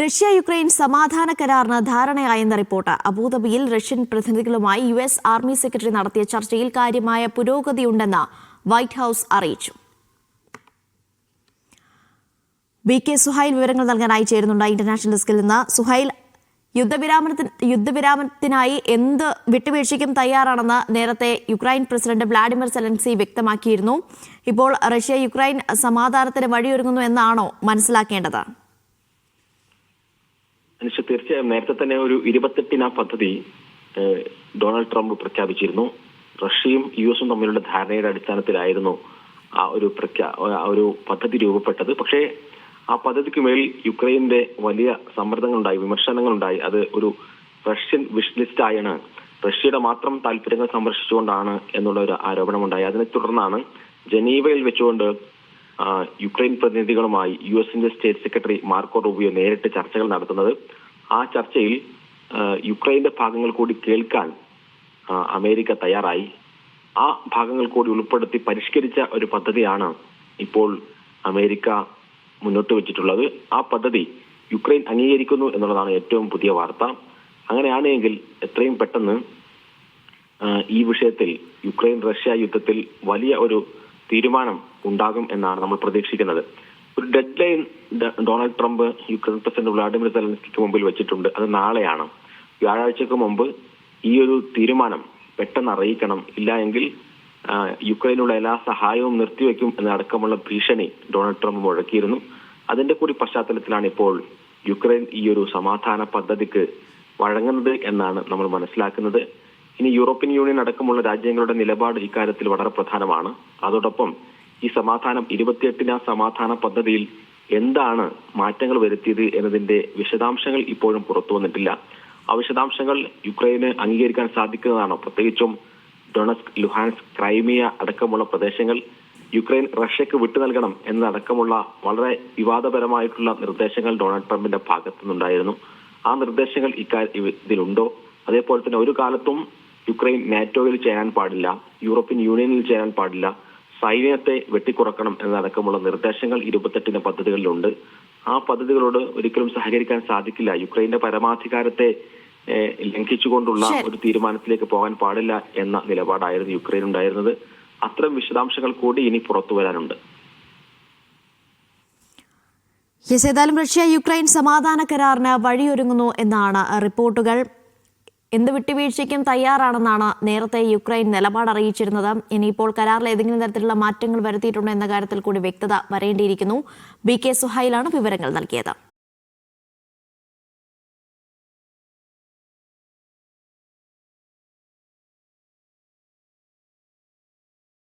Russia Ukraine സമാധാന കരാറിന് ധാരണയായെന്ന റിപ്പോർട്ട്. അബുദാബിയിൽ റഷ്യൻ പ്രതിനിധികളുമായി യു എസ് ആർമി സെക്രട്ടറി നടത്തിയ ചർച്ചയിൽ കാര്യമായ പുരോഗതിയുണ്ടെന്ന് വൈറ്റ് ഹൌസ് അറിയിച്ചു. ബി കെ സുഹൈൽ വിവരങ്ങൾ നൽകാനായി ചേരുന്നുണ്ട്. ഇന്റർനാഷണൽ ഡെസ്കിൽ നിന്ന് സുഹൈൽ യുദ്ധവിരാമത്തിന് യുദ്ധവിരാമത്തിനായി എന്ത് വിട്ടുവീഴ്ചയ്ക്കും തയ്യാറാണെന്ന് നേരത്തെ യുക്രൈൻ പ്രസിഡന്റ് വ്ളാഡിമിർ സെലൻസി വ്യക്തമാക്കിയിരുന്നു. ഇപ്പോൾ റഷ്യ യുക്രൈൻ സമാധാനത്തിന് വഴിയൊരുങ്ങുന്നു എന്നാണോ മനസ്സിലാക്കേണ്ടത്? തീർച്ചയായും നേരത്തെ തന്നെ ഒരു ഇരുപത്തെട്ടിന പദ്ധതി ഡൊണാൾഡ് ട്രംപ് പ്രഖ്യാപിച്ചിരുന്നു. റഷ്യയും യു എസും തമ്മിലുള്ള ധാരണയുടെ അടിസ്ഥാനത്തിലായിരുന്നു ആ ഒരു പ്രഖ്യാ ആ ഒരു പദ്ധതി രൂപപ്പെട്ടത്. പക്ഷേ ആ പദ്ധതിക്ക് മേൽ യുക്രൈന്റെ വലിയ സമ്മർദ്ദങ്ങളുണ്ടായി വിമർശനങ്ങളുണ്ടായി. അത് ഒരു റഷ്യൻ വിഷ് ലിസ്റ്റ് ആയാണ്. റഷ്യയുടെ മാത്രം താല്പര്യങ്ങൾ സംരക്ഷിച്ചുകൊണ്ടാണ് എന്നുള്ള ഒരു ആരോപണമുണ്ടായി. അതിനെ തുടർന്നാണ് ജനീവയിൽ വെച്ചുകൊണ്ട് യുക്രൈൻ പ്രതിനിധികളുമായി യു എസിന്റെ സ്റ്റേറ്റ് സെക്രട്ടറി മാർക്കോ റൂബിയോ നേരിട്ട് ചർച്ചകൾ നടത്തുന്നത്. ആ ചർച്ചയിൽ യുക്രൈന്റെ ഭാഗങ്ങൾ കൂടി കേൾക്കാൻ അമേരിക്ക തയ്യാറായി. ആ ഭാഗങ്ങൾ കൂടി ഉൾപ്പെടുത്തി പരിഷ്കരിച്ച ഒരു പദ്ധതിയാണ് ഇപ്പോൾ അമേരിക്ക മുന്നോട്ട് വെച്ചിട്ടുള്ളത്. ആ പദ്ധതി യുക്രൈൻ അംഗീകരിക്കുന്നു എന്നുള്ളതാണ് ഏറ്റവും പുതിയ വാർത്ത. അങ്ങനെയാണെങ്കിൽ എത്രയും പെട്ടെന്ന് ഈ വിഷയത്തിൽ യുക്രൈൻ റഷ്യ യുദ്ധത്തിൽ വലിയ ഒരു തീരുമാനം ഉണ്ടാകും എന്നാണ് നമ്മൾ പ്രതീക്ഷിക്കുന്നത്. ഒരു deadline Donald Trump Ukraine president Vladimir സെലൻസ്കിക്ക് മുമ്പിൽ വെച്ചിട്ടുണ്ട്. അത് നാളെയാണ്. വ്യാഴാഴ്ചക്ക് മുമ്പ് ഈ ഒരു തീരുമാനം പെട്ടെന്ന് അറിയിക്കണം. ഇല്ല എങ്കിൽ യുക്രൈനുള്ള എല്ലാ സഹായവും നിർത്തിവെക്കും എന്നടക്കമുള്ള ഭീഷണി ഡൊണാൾഡ് ട്രംപ് മുഴക്കിയിരുന്നു. അതിന്റെ കൂടി പശ്ചാത്തലത്തിലാണ് ഇപ്പോൾ യുക്രൈൻ ഈ ഒരു സമാധാന പദ്ധതിക്ക് വഴങ്ങുന്നത് എന്നാണ് നമ്മൾ മനസ്സിലാക്കുന്നത്. ഇനി യൂറോപ്യൻ യൂണിയൻ അടക്കമുള്ള രാജ്യങ്ങളുടെ നിലപാട് ഇക്കാര്യത്തിൽ വളരെ പ്രധാനമാണ്. അതോടൊപ്പം ഈ സമാധാനം ഇരുപത്തിയെട്ടിന സമാധാന പദ്ധതിയിൽ എന്താണ് മാറ്റങ്ങൾ വരുത്തിയത് എന്നതിന്റെ വിശദാംശങ്ങൾ ഇപ്പോഴും പുറത്തു വന്നിട്ടില്ല. ആ വിശദാംശങ്ങൾ യുക്രൈന് അംഗീകരിക്കാൻ സാധിക്കുന്നതാണ്? പ്രത്യേകിച്ചും ഡൊണസ്ക് ലുഹാൻസ് ക്രൈമിയ അടക്കമുള്ള പ്രദേശങ്ങൾ യുക്രൈൻ റഷ്യക്ക് വിട്ടു നൽകണം എന്നതടക്കമുള്ള വളരെ വിവാദപരമായിട്ടുള്ള നിർദ്ദേശങ്ങൾ ഡൊണാൾഡ് ട്രംപിന്റെ ഭാഗത്തു നിന്നുണ്ടായിരുന്നു. ആ നിർദ്ദേശങ്ങൾ ഇക്കാര്യ ഇതിലുണ്ടോ? അതേപോലെ തന്നെ ഒരു കാലത്തും യുക്രൈൻ നാറ്റോയിൽ ചേരാൻ പാടില്ല യൂറോപ്യൻ യൂണിയനിൽ ചേരാൻ പാടില്ല സൈന്യത്തെ വെട്ടിക്കുറക്കണം എന്നതടക്കമുള്ള നിർദ്ദേശങ്ങൾ ഇരുപത്തെട്ടിന് പദ്ധതികളിലുണ്ട്. ആ പദ്ധതികളോട് ഒരിക്കലും സഹകരിക്കാൻ സാധിക്കില്ല. യുക്രൈന്റെ പരമാധികാരത്തെ ലംഘിച്ചുകൊണ്ടുള്ള ഒരു തീരുമാനത്തിലേക്ക് പോകാൻ പാടില്ല എന്ന നിലപാടായിരുന്നു യുക്രൈൻ ഉണ്ടായിരുന്നത്. അത്തരം വിശദാംശങ്ങൾ കൂടി ഇനി പുറത്തു വരാനുണ്ട്. യെസ് ഏതായാലും റഷ്യ യുക്രൈൻ സമാധാന കരാറിന് വഴിയൊരുങ്ങുന്നു എന്നാണ് റിപ്പോർട്ടുകൾ. എന്ത് വിട്ടുവീഴ്ചയ്ക്കും തയ്യാറാണെന്നാണ് നേരത്തെ യുക്രൈൻ നിലപാട് അറിയിച്ചിരുന്നത്. ഇനിയിപ്പോൾ കരാറിൽ ഏതെങ്കിലും തരത്തിലുള്ള മാറ്റങ്ങൾ വരുത്തിയിട്ടുണ്ടോ എന്ന കാര്യത്തിൽ കൂടി വ്യക്തത വരേണ്ടിയിരിക്കുന്നു. ബി കെ സുഹൈലാണ് വിവരങ്ങൾ നൽകിയത്.